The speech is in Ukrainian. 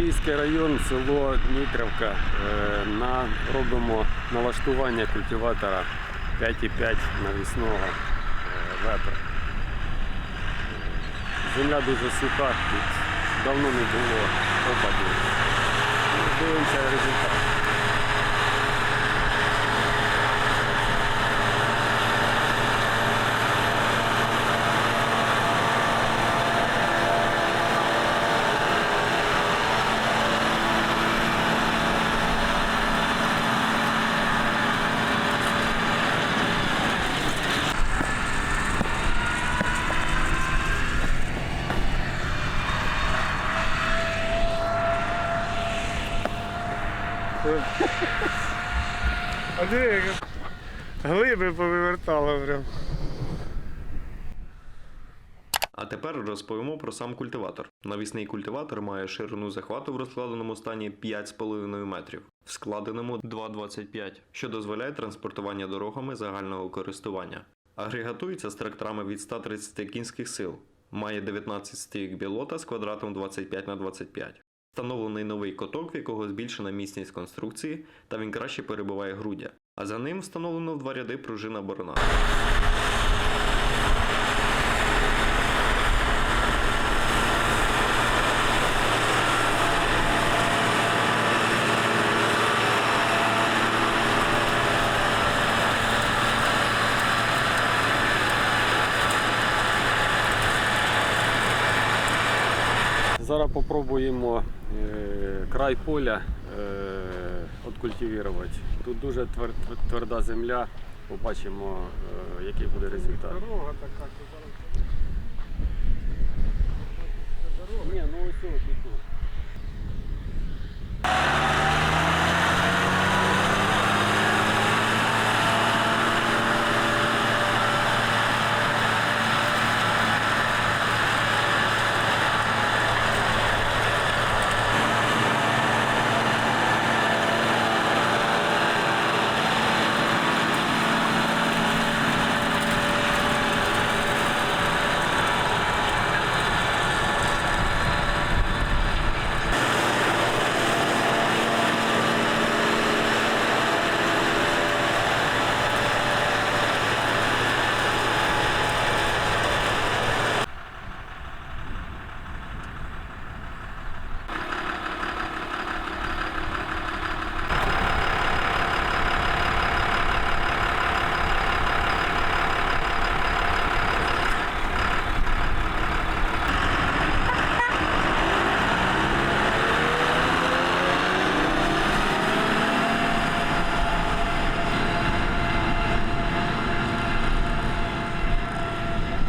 Київський район, село Дмитрівка. Е, На, робимо налаштування культиватора 5,5 навісного ветра. Земля дуже суха, тут давно не було опадів. Дивимося результат. А диви, як глиби повивертало прям. А тепер розповімо про сам культиватор. Навісний культиватор має ширину захвату в розкладеному стані 5,5 метрів, в складеному 2,25, що дозволяє транспортування дорогами загального користування. Агрегатується з тракторами від 130 кінських сил. Має 19 стійок білота з квадратом 25 на 25. Встановлений новий коток, в якого збільшена міцність конструкції, та він краще перебиває груддя. А за ним встановлено в два ряди пружина борона. Зараз спробуємо е, край поля відкультивувати. откультивувати. Тут дуже твер- твер- тверда земля. Побачимо, е, який буде результат. Дорога така, що зараз. Ні, ну ось тут.